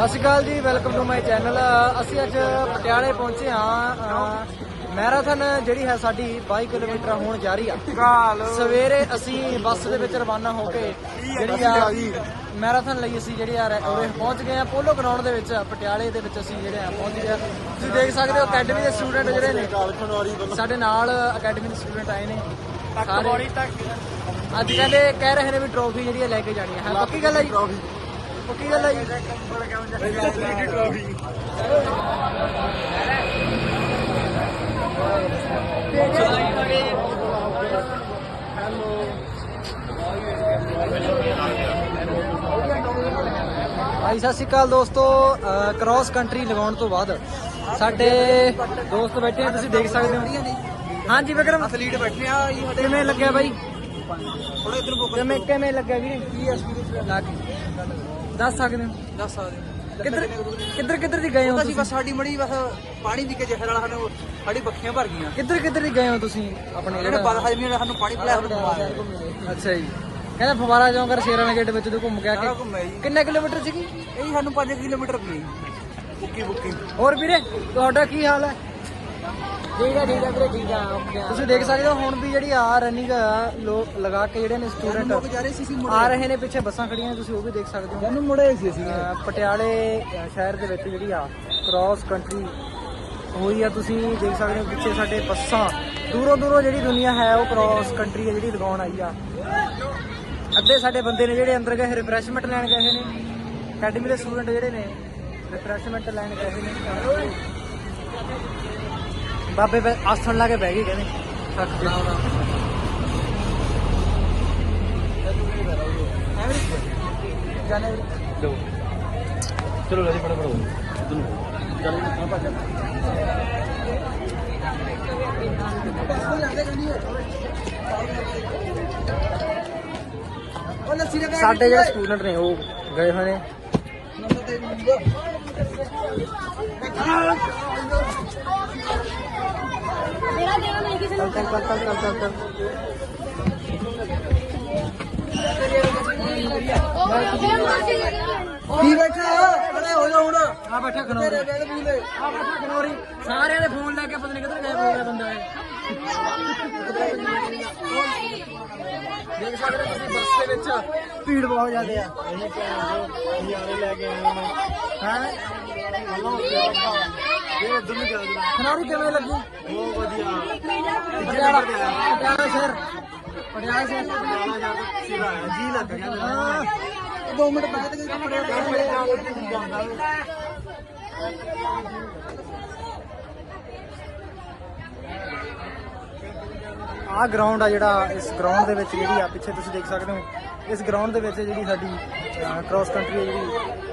ਸਤਿ ਸ਼੍ਰੀ ਅਕਾਲ ਜੀ welcome to my channel ਅਸੀਂ ਅੱਜ ਪਟਿਆਲੇ ਪਹੁੰਚੇ ਹਾਂ ਮੈਰਾਥਨ ਜਿਹੜੀ ਹੈ ਸਾਡੀ 22 ਕਿਲੋਮੀਟਰ ਹੋਣ ਜਾ ਰਹੀ ਆ। ਸਵੇਰੇ ਅਸੀਂ ਬੱਸ ਦੇ ਵਿੱਚ ਰਵਾਨਾ ਹੋ ਕੇ ਜਿਹੜੀ ਆ ਮੈਰਾਥਨ ਲਈ ਅਸੀਂ ਜਿਹੜੀ ਆ ਉਰੇ ਪਹੁੰਚ ਗਏ ਆ। ਪੋਲੋ ਗਰਾਊਂਡ ਦੇ ਵਿੱਚ ਪਟਿਆਲੇ ਦੇ ਵਿੱਚ ਅਸੀਂ ਜਿਹੜੇ ਆ ਪਹੁੰਚ ਗਏ ਤੁਸੀਂ ਦੇਖ ਸਕਦੇ ਹੋ ਅਕੈਡਮੀ ਦੇ ਸਟੂਡੈਂਟ ਜਿਹੜੇ ਨੇ ਸਾਡੇ ਨਾਲ ਅਕੈਡਮੀ ਦੇ ਸਟੂਡੈਂਟ ਆਏ ਨੇ। ਸਾਰੇ। ਅੱਜ ਕਹਿੰਦੇ ਕਹਿ ਰਹੇ ਨੇ ਵੀ ਟਰੋਫੀ ਜਿਹੜੀ ਆ ਲੈ ਕੇ ਜਾਣੀ ਹੈ ਪੱਕੀ ਗੱਲ ਹੈ ਜੀ? ਪੱਕੀ ਗੱਲ ਹੈ ਜੀ? ਭਾਈ ਸਤਿ ਸ਼੍ਰੀ ਅਕਾਲ ਦੋਸਤੋ। ਕ੍ਰਾਸ ਕੰਟਰੀ ਲਗਾਉਣ ਤੋਂ ਬਾਅਦ ਸਾਡੇ ਦੋਸਤ ਬੈਠੇ ਆ ਤੁਸੀਂ ਦੇਖ ਸਕਦੇ ਹੋ। ਹਾਂਜੀ ਵਿਕਰਮ। ਅਥਲੀਟ ਬੈਠੇ ਆ ਕਿਵੇਂ ਲੱਗਿਆ ਬਾਈ? ਥੋੜਾ ਇਧਰ ਕਿਵੇਂ ਕਿਵੇਂ ਲੱਗਿਆ ਵੀਰੇ? ਕੀ ਐਕਸਪੀਰੀਅੰਸ ਲੱਗ ਦੱਸ ਸਕਦੇ ਹੋ? ਦੱਸ ਸਕਦੇ ਕਿੱਧਰ ਕਿੱਧਰ ਕਿੱਧਰ ਦੀ ਗਏ ਹੋ ਅਸੀਂ ਤੁਸੀਂ? ਬਸ ਸਾਡੀ ਮੜੀ ਬਸ ਪਾਣੀ ਪੀ ਕੇ ਜ਼ਹਿਰ ਵਾਲਾ ਸਾਨੂੰ ਸਾਡੀ ਬੱਖੀਆਂ ਭਰ ਗਈਆਂ। ਕਿੱਧਰ ਕਿੱਧਰ ਦੀ ਗਏ ਹੋ ਤੁਸੀਂ? ਆਪਣੇ ਜਿਹੜੇ ਬਦ ਹਜਮੀ ਵਾਲਾ ਸਾਨੂੰ ਪਾਣੀ ਪਿਲਾਇਆ ਸਾਨੂੰ ਬਿਮਾਰ ਹੈ ਅੱਛਾ ਜੀ। ਕਹਿੰਦਾ ਫਵਾਰਾ ਜਾਉਂ ਕਰ ਸ਼ੇਰਾਂ ਵਾਲੇ ਗੇਟ ਵਿੱਚ ਤੂੰ ਘੁੰਮ ਕੇ ਆ ਸਾਰਾ ਕੇ ਘੁੰਮਿਆ ਜੀ। ਕਿੰਨੇ ਕਿਲੋਮੀਟਰ ਸੀਗੀ? ਇਹ ਸਾਨੂੰ 5 ਕਿਲੋਮੀਟਰ ਪਈ। ਬੁੱਕੀ ਬੁੱਕੀ। ਹੋਰ ਵੀਰੇ ਤੁਹਾਡਾ ਕੀ ਹਾਲ ਹੈ? ਠੀਕ ਹੈ ਠੀਕ ਹੈ ਵੀਰੇ ਠੀਕ ਆ ਓਕੇ ਤੁਸੀਂ ਦੇਖ ਸਕਦੇ ਹੋ ਹੁਣ ਵੀ ਜਿਹੜੀ ਆ ਰਨਿੰਗ ਲੋਕ ਲਗਾ ਕੇ ਜਿਹੜੇ ਨੇ ਸਟੂਡੈਂਟ ਲੋਕ ਜਾ ਰਹੇ ਸੀ ਅਸੀਂ ਆ ਰਹੇ ਨੇ ਪਿੱਛੇ ਬੱਸਾਂ ਖੜੀਆਂ ਨੇ ਤੁਸੀਂ ਉਹ ਵੀ ਦੇਖ ਸਕਦੇ ਹੋ। ਜਾਨੂੰ ਮੁੜੇ ਸੀ ਅਸੀਂ। ਪਟਿਆਲੇ ਸ਼ਹਿਰ ਦੇ ਵਿੱਚ ਜਿਹੜੀ ਆ ਕ੍ਰਾਸ ਕੰਟਰੀ ਹੋਈ ਆ ਤੁਸੀਂ ਦੇਖ ਸਕਦੇ ਹੋ ਪਿੱਛੇ ਸਾਡੇ ਬੱਸਾਂ। ਦੂਰੋਂ ਦੂਰੋਂ ਜਿਹੜੀ ਦੁਨੀਆ ਹੈ ਉਹ ਕ੍ਰਾਸ ਕੰਟਰੀ ਹੈ ਜਿਹੜੀ ਲਗਾਉਣ ਆਈ ਆ। ਅੱਧੇ ਸਾਡੇ ਬੰਦੇ ਨੇ ਜਿਹੜੇ ਅੰਦਰ ਗਏ ਰਿਫਰੈਸ਼ਮੈਂਟ ਲੈਣ ਗਏ ਨੇ। ਅਕੈਡਮੀ ਦੇ ਸਟੂਡੈਂਟ ਜਿਹੜੇ ਨੇ ਰਿਫਰੈਸ਼ਮੈਂਟ ਲੈਣ ਗਏ ਨੇ। ਬਾਬੇ ਬੈ- ਆਸਣ ਲਾ ਕੇ ਬਹਿ ਗਏ ਕਹਿੰਦੇ ਥੱਕ ਗਏ ਜਾਣੇ ਚਲੋ। ਜੀ ਫੜਾ ਫੜਾ ਸਾਡੇ ਜਿਹੜੇ ਸਟੂਡੈਂਟ ਨੇ ਉਹ ਗਏ ਹੋਏ ਨੇ। ਮੇਰਾ ਦੇਣਾ ਨਹੀਂ ਕਿਸੇ ਨੂੰ ਚੱਲ ਚੱਲ ਚੱਲ ਚੱਲ ਚੱਲ ਕੀ ਬੈਠਾ? ਬੜੇ ਹੋ ਜਾ ਹੁਣ। ਆ ਬੈਠਾ ਖਨੌਰੀ। ਆ ਬੈਠਾ ਖਨੌਰੀ। ਸਾਰਿਆਂ ਦੇ ਫੋਨ ਲੈ ਕੇ ਪਤਾ ਨਹੀਂ ਕਿੱਧਰ ਗਏ ਹੋਏ ਬੰਦਾ ਇਹ। ਦੇਖ ਸਕਦੇ ਹੋ ਤੁਸੀਂ ਬੱਸ ਦੇ ਵਿੱਚ ਭੀੜ ਬਹੁਤ ਜ਼ਿਆਦਾ ਆ। ਯਾਰੇ ਲੈ ਕੇ ਆਏ ਨੇ ਹਾਂ। ਇਹ ਉਧਰ ਨੂੰ ਚੱਲ ਜਾ ਖਨੌਰੀ ਕਿਵੇਂ ਲੱਗੂ? ਬਹੁਤ ਵਧੀਆ। ਪਟਿਆਲਾ ਪਟਿਆਲਾ ਸ਼ਹਿਰ। ਪਟਿਆਲਾ ਸ਼ਹਿਰ। ਜੀ ਲੱਗ ਗਿਆ। ਹਾਂ 2 ਮਿੰਟ ਬਾਅਦ ਕਿ ਕੱਪੜੇ ਜਾਂਦਾ ਆਹ ਗਰਾਊਂਡ ਆ ਜਿਹੜਾ, ਇਸ ਗਰਾਊਂਡ ਦੇ ਵਿੱਚ ਜਿਹੜੀ ਆ, ਪਿੱਛੇ ਤੁਸੀਂ ਦੇਖ ਸਕਦੇ ਹੋ, ਇਸ ਗਰਾਊਂਡ ਦੇ ਵਿੱਚ ਜਿਹੜੀ ਸਾਡੀ ਕ੍ਰਾਸ ਕੰਟਰੀ ਜਿਹੜੀ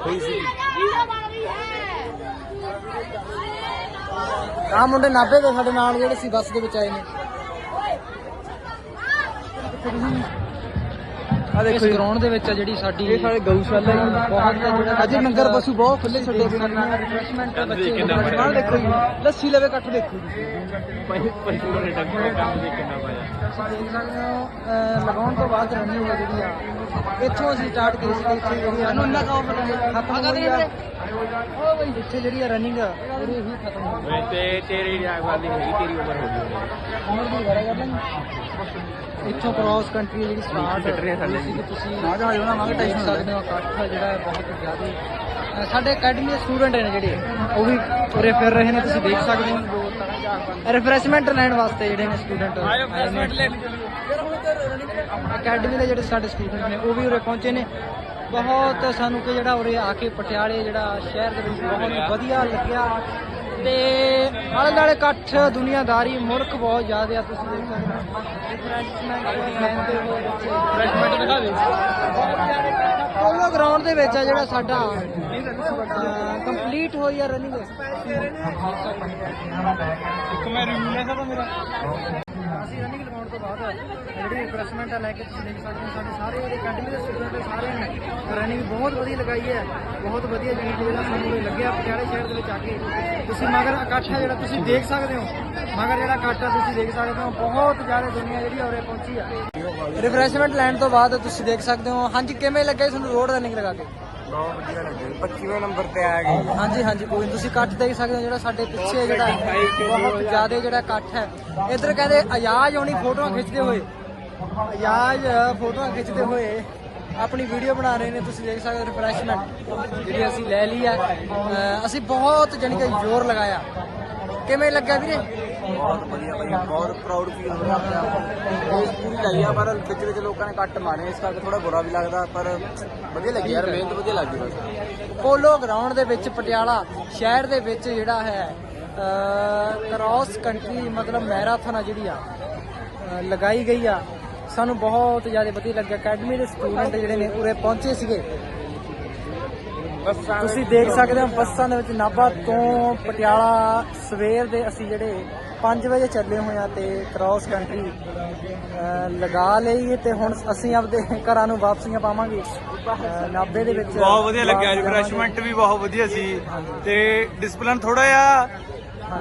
ਹੋਈ ਸੀ। ਆ ਮੁੰਡੇ ਨਾਭੇ ਦੇ ਸਾਡੇ ਨਾਲ ਜਿਹੜੇ ਸੀ, ਬੱਸ ਦੇ ਵਿੱਚ ਆਏ ਨੇ। ਆ ਦੇਖੋ ਗਰਾਊਂਡ ਦੇ ਵਿੱਚ ਆ ਜਿਹੜੀ ਸਾਡੀ ਇਹ ਸਾਡੇ ਗਊਸ਼ਾਲਾ ਹੀ। ਬਹੁਤ ਅੱਜ ਨੰਗਰ ਪਸ਼ੂ ਬਹੁਤ ਖੁੱਲੇ ਛੱਡੇ ਗਏ ਨੇ। ਰਿਫਰੈਸ਼ਮੈਂਟ ਬੱਚੇ ਦੇਖੋ ਜੀ। ਲੱਸੀ ਲਵੇ ਇਕੱਠ ਦੇਖੋ ਜੀ। ਤੁਸੀਂ ਦੇਖ ਸਕਦੇ ਹੋ ਲਗਾਉਣ ਤੋਂ ਬਾਅਦ ਰਨਿੰਗ ਹੋ ਜਿਹੜੀ ਆ ਇੱਥੋਂ ਅਸੀਂ ਸਟਾਰਟ ਕੀਤੀ ਸੀ ਇੱਥੇ ਜਿਹੜੀ ਸਾਨੂੰ ਇੰਨਾ ਕੰਮ ਖਤਮ ਹੋ ਗਈ ਆ ਉਹ ਬਈ ਇੱਥੇ ਜਿਹੜੀ ਆ ਰਨਿੰਗ ਪੂਰੀ ਹੀ ਖਤਮ ਹੋ ਗਈ ਤੇ ਤੇਰੀ ਰਿਆਗ ਵਾਲੀ ਹੈਗੀ ਤੇਰੀ ਉਮਰ ਹੋ ਗਈ। ਉਮਰ ਦੀ ਵਰਾ ਕਰਦਾ ਇੱਥੋਂ ਕ੍ਰਾਸ ਕੰਟਰੀ ਜਿਹੜੀ ਸਟਾਰਟ ਫਿੱਟ ਰਹੇ ਥੱਲੇ ਸੀ ਕਿ ਤੁਸੀਂ ਨਾ ਜਾ ਹੋਣਾ ਮੰਗ ਦੇਖ ਟੈਨਸ਼ਨ ਸਕਦੇ ਹੋ ਇਕੱਠ ਜਿਹੜਾ ਹੈ ਬਹੁਤ ਜ਼ਿਆਦਾ ਸਾਡੇ ਅਕੈਡਮੀ ਦੇ ਸਟੂਡੈਂਟ ਨੇ ਜਿਹੜੇ ਉਹ ਵੀ ਉਰੇ ਫਿਰ ਰਹੇ ਨੇ ਤੁਸੀਂ ਦੇਖ ਸਕਦੇ ਹੋ। ਰਿਫਰੈਸ਼ਮੈਂਟ ਲੈਣ ਵਾਸਤੇ ਜਿਹੜੇ ਨੇ ਸਟੂਡੈਂਟ ਅਕੈਡਮੀ ਦੇ ਜਿਹੜੇ ਸਾਡੇ ਸਟੂਡੈਂਟ ਨੇ ਉਹ ਵੀ ਉਰੇ ਪਹੁੰਚੇ ਨੇ। ਬਹੁਤ ਸਾਨੂੰ ਕਿ ਜਿਹੜਾ ਉਰੇ ਆ ਕੇ ਪਟਿਆਲੇ ਜਿਹੜਾ ਸ਼ਹਿਰ ਦੇ ਵਿੱਚ ਬਹੁਤ ਵਧੀਆ ਲੱਗਿਆ। ਤੇ ਆਲੇ ਦੁਆਲੇ ਇਕੱਠ ਦੁਨੀਆਦਾਰੀ ਮੁਲਕ ਬਹੁਤ ਜ਼ਿਆਦਾ ਆ ਤੁਸੀਂ ਦੇਖ ਸਕਦੇ ਹੋ। ਰਿਫਰੈਸ਼ਮੈਂਟ ਦਿਖਾ ਦਿਓ। ਪੋਲੋ ਗਰਾਊਂਡ ਦੇ ਵਿੱਚ ਆ ਜਿਹੜਾ ਸਾਡਾ ਕੰਪਲੀਟ ਹੋਈ ਆ ਰਨਿੰਗ ਇੱਕ ਮੈਂ ਰਿਵਿਊ ਲੈ ਸਕਦਾ ਮੇਰਾ ਅਸੀਂ ਰਨਿੰਗ ਲਗਾਉਣ ਤੋਂ ਬਾਅਦ ਜਿਹੜੀ ਰਿਫਰੈਸ਼ਮੈਂਟ ਆ ਲੈ ਕੇ ਤੁਸੀਂ ਦੇਖ ਸਕਦੇ ਹੋ ਸਾਡੇ ਸਾਰੇ ਜਿਹੜੇ ਅਕੈਡਮੀ ਦੇ ਸਟੂਡੈਂਟ ਸਾਰਿਆਂ ਨੇ ਰਨਿੰਗ ਬਹੁਤ ਵਧੀਆ ਲਗਾਈ ਹੈ ਬਹੁਤ ਵਧੀਆ ਚੀਜ਼ ਜਿਹੜਾ ਸਾਨੂੰ ਲੱਗਿਆ ਪਟਿਆਲੇ ਸ਼ਹਿਰ ਦੇ ਵਿੱਚ ਆ ਕੇ। ਤੁਸੀਂ ਮਗਰ ਇਕੱਠ ਆ ਜਿਹੜਾ ਤੁਸੀਂ ਦੇਖ ਸਕਦੇ ਹੋ ਮਗਰ ਜਿਹੜਾ ਇਕੱਠ ਆ ਤੁਸੀਂ ਦੇਖ ਸਕਦੇ ਹੋ ਬਹੁਤ ਜ਼ਿਆਦਾ ਦੁਨੀਆ ਜਿਹੜੀ ਉਰੇ ਪਹੁੰਚੀ ਆ। ਰਿਫਰੈਸ਼ਮੈਂਟ ਲੈਣ ਤੋਂ ਬਾਅਦ ਤੁਸੀਂ ਦੇਖ ਸਕਦੇ ਹੋ ਹਾਂਜੀ ਕਿਵੇਂ ਲੱਗਿਆ ਤੁਹਾਨੂੰ ਰੋਡ ਰਨਿੰਗ ਲਗਾ ਕੇ? ਬਹੁਤ ਵਧੀਆ ਲੱਗਿਆ 25ਵੇਂ ਨੰਬਰ ਤੇ ਆ ਗਏ। ਹਾਂਜੀ ਹਾਂਜੀ ਕੋਈ ਨੀ, ਤੁਸੀਂ ਇਕੱਠ ਦੇਖ ਸਕਦੇ ਹੋ ਜਿਹੜਾ ਸਾਡੇ ਪਿੱਛੇ ਜਿਹੜਾ ਬਹੁਤ ਜ਼ਿਆਦਾ ਜਿਹੜਾ ਇਕੱਠ ਹੈ। ਇੱਧਰ ਕਹਿੰਦੇ ਅਯਾਜ ਹੋਣੀ ਫੋਟੋਆਂ ਖਿੱਚਦੇ ਹੋਏ। ਅਯਾਜ ਫੋਟੋਆਂ ਖਿੱਚਦੇ ਹੋਏ ਆਪਣੀ ਵੀਡੀਓ ਬਣਾ ਰਹੇ ਨੇ। ਤੁਸੀਂ ਦੇਖ ਸਕਦੇ ਹੋ ਰਿਫਰੈਸ਼ਮੈਂਟ ਜਿਹੜੀ ਅਸੀਂ ਲੈ ਲਈ ਹੈ ਅਹ ਅਸੀਂ ਬਹੁਤ ਜਾਣੀ ਕਿ ਜ਼ੋਰ ਲਗਾਇਆ। ਕਿਵੇਂ ਲੱਗਾ ਵੀਰੇ? ਬਹੁਤ ਵਧੀਆ ਭਾਈ ਬਹੁਤ ਪ੍ਰਾਊਡ ਫੀਲ ਹੋ ਰਿਹਾ ਆਪਣੇ ਆਪ ਨੂੰ। ਰੇਸ ਪੂਰੀ ਲਾਈ ਆ ਪਰ ਵਿੱਚ ਵਿੱਚ ਲੋਕਾਂ ਨੇ ਕੱਟ ਮਾਰੇ ਇਸ ਕਰਕੇ ਥੋੜਾ ਬੁਰਾ ਵੀ ਲੱਗਦਾ ਪਰ ਵਧੀਆ ਲੱਗੀ ਯਾਰ ਮਿਹਨਤ ਵਧੀਆ ਲੱਗੀ ਬਸ। ਪੋਲੋ ਗਰਾਊਂਡ ਦੇ ਵਿੱਚ ਪਟਿਆਲਾ ਸ਼ਹਿਰ ਦੇ ਵਿੱਚ ਜਿਹੜਾ ਹੈ ਕ੍ਰਾਸ ਕੰਟਰੀ ਮਤਲਬ ਮੈਰਾਥਨ ਆ ਜਿਹੜੀ ਆ ਲਗਾਈ ਗਈ ਆ। ਸਾਨੂੰ ਬਹੁਤ ਜ਼ਿਆਦਾ ਵਧੀਆ ਲੱਗਿਆ। ਅਕੈਡਮੀ ਦੇ ਸਟੂਡੈਂਟ ਜਿਹੜੇ ਨੇ ਉਰੇ ਪਹੁੰਚੇ ਸੀਗੇ। ਤੁਸੀਂ ਦੇਖ ਸਕਦੇ ਹੋ ਬੱਸਾਂ ਦੇ ਵਿੱਚ ਨਾਭਾ ਤੋਂ ਪਟਿਆਲਾ ਸਵੇਰ ਦੇ ਅਸੀਂ ਜਿਹੜੇ 5 ਵਜੇ ਚੱਲੇ ਹੋਏ ਆ ਤੇ ਕ੍ਰਾਸ ਕੰਟਰੀ ਲਗਾ ਲਈ ਤੇ ਹੁਣ ਅਸੀਂ ਆਪਦੇ ਘਰਾਂ ਨੂੰ ਵਾਪਸੀਆਂ ਪਾਵਾਂਗੇ। ਨਾਭੇ ਦੇ ਵਿੱਚ ਬਹੁਤ ਵਧੀਆ ਲੱਗਿਆ। ਰਿਫਰੈਸ਼ਮੈਂਟ ਵੀ ਬਹੁਤ ਵਧੀਆ ਸੀ। ਤੇ ਡਿਸਪਲਿਨ ਥੋੜਾ ਜਿਹਾ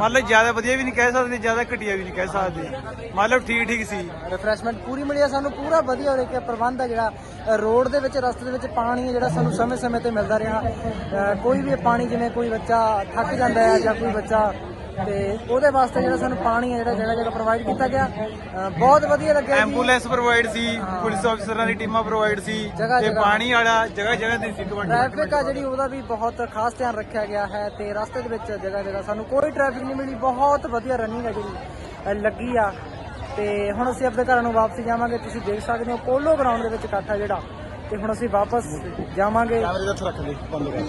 ਮਤਲਬ ਜ਼ਿਆਦਾ ਵਧੀਆ ਵੀ ਨਹੀਂ ਕਹਿ ਸਕਦੇ ਜ਼ਿਆਦਾ ਘਟੀਆ ਵੀ ਨਹੀਂ ਕਹਿ ਸਕਦੇ। ਮਤਲਬ ਠੀਕ ਠੀਕ ਸੀ। ਰਿਫਰੈਸ਼ਮੈਂਟ ਪੂਰੀ ਮਿਲੀ ਆ ਸਾਨੂੰ ਪੂਰਾ ਵਧੀਆ ਉਰੇ ਕਿ ਪ੍ਰਬੰਧ ਆ ਜਿਹੜਾ ਰੋਡ ਦੇ ਵਿੱਚ ਰਸਤੇ ਦੇ ਵਿੱਚ ਪਾਣੀ ਹੈ ਜਿਹੜਾ ਸਾਨੂੰ ਸਮੇਂ-ਸਮੇਂ ਤੇ ਮਿਲਦਾ ਰਿਹਾ। ਕੋਈ ਵੀ ਪਾਣੀ ਜਿਵੇਂ ਕੋਈ ਬੱਚਾ ਥੱਕ ਜਾਂਦਾ ਹੈ ਜਾਂ ਕੋਈ ਬੱਚਾ ਤੇ ਉਹਦੇ ਵਾਸਤੇ ਜਿਹੜਾ ਸਾਨੂੰ ਪਾਣੀ ਹੈ ਜਿਹੜਾ ਜਗ੍ਹਾ ਜਗ੍ਹਾ ਪ੍ਰੋਵਾਈਡ ਕੀਤਾ ਗਿਆ ਅ, ਬਹੁਤ ਵਧੀਆ ਲੱਗਿਆ ਜੀ। ਐਂਬੂਲੈਂਸ ਪ੍ਰੋਵਾਈਡ ਸੀ ਪੁਲਿਸ ਅਫਸਰਾਂ ਦੀ ਟੀਮਾਂ ਪ੍ਰੋਵਾਈਡ ਸੀ ਜਗ੍ਹਾ ਤੇ ਜਗ੍ਹਾ। ਪਾਣੀ ਵਾਲਾ ਜਗ੍ਹਾ ਜਗ੍ਹਾ ਤੇ ਸੀ ਕਮੰਡ ਟ੍ਰੈਫਿਕ ਆ ਜਿਹੜੀ ਉਹਦਾ ਵੀ ਬਹੁਤ ਖਾਸ ਧਿਆਨ ਰੱਖਿਆ ਗਿਆ ਹੈ ਤੇ ਰਸਤੇ ਦੇ ਵਿੱਚ ਜਗ੍ਹਾ ਜਗ੍ਹਾ ਸਾਨੂੰ ਕੋਈ ਟ੍ਰੈਫਿਕ ਨਹੀਂ ਮਿਲੀ। ਬਹੁਤ ਵਧੀਆ ਰਨਿੰਗ ਹੈ ਜਿਹੜੀ ਅ, ਲੱਗੀ ਆ। ਤੇ ਹੁਣ ਅਸੀਂ ਆਪਣੇ ਘਰਾਂ ਨੂੰ ਵਾਪਸ ਜਾਵਾਂਗੇ। ਤੁਸੀਂ ਦੇਖ ਸਕਦੇ ਹੋ ਪੋਲੋ ਗਰਾਊਂਡ ਦੇ ਵਿੱਚ ਇਕੱਠ ਆ ਜਿਹੜਾ। ਤੇ ਹੁਣ ਅਸੀਂ ਵਾਪਸ ਜਾਵਾਂਗੇ। ਕੈਮਰੇ ਦਾ ਰੱਖ ਲਈ ਬੰਦ ਕਰ